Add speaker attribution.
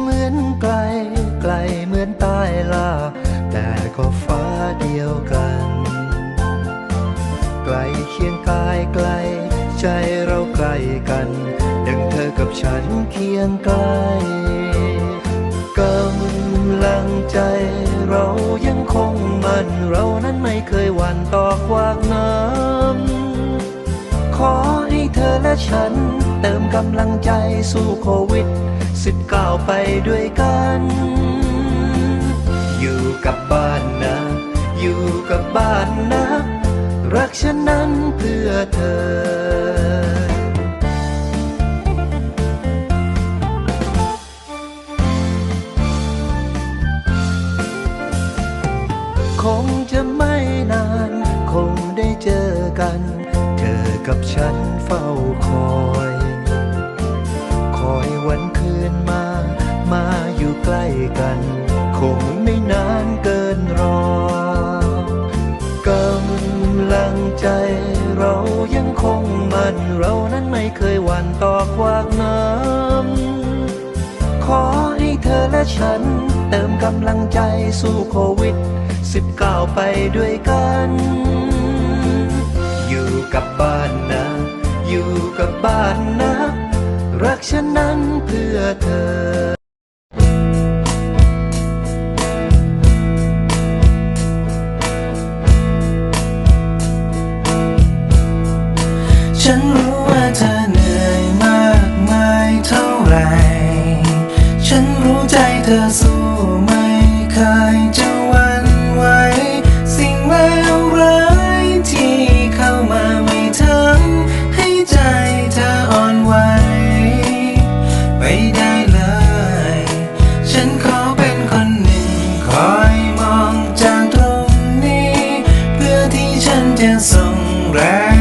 Speaker 1: เหมือนไกลไกลเหมือนใต้ลาแต่ก็ฟ้าเดียวกัน ไกลเคียงกายไกล ใจเราใกล้กันดังเธอกับฉันเคียงไกลกำลังใจเรายังคงมัน เรานั้นไม่เคยหวั่นต่อควากน้ำขอให้เธอและฉัน เติมกำลังใจสู้โควิด19ไปด้วยกัน อยู่กับบ้านนะ อยู่กับบ้านนะ รักฉันนั้นเพื่อเธอคงจะไม่นาน คงได้เจอกัน เธอกับฉันเฝ้าคอย กัน คงไม่นานเกินรอกำลังใจเรายังคงมัน เรานั้นไม่เคยหวั่นต่อควากน้ำขอให้เธอและฉัน เติมกำลังใจสู้โควิด 19 ไปด้วยกัน อยู่กับบ้านนะ อยู่กับบ้านนะ รักฉันนั้นเพื่อเธอ
Speaker 2: ฉันรู้ว่าเธอเหนื่อยมากมายเท่าไร ฉันรู้ใจเธอสู้ไม่เคยจะวันไหว สิ่งเลวร้ายที่เข้ามาไม่ทำให้ใจเธออ่อนไหว ไม่ได้เลย ฉันขอเป็นคนหนึ่งคอยมองจากตรงนี้ เพื่อที่ฉันจะส่งแรง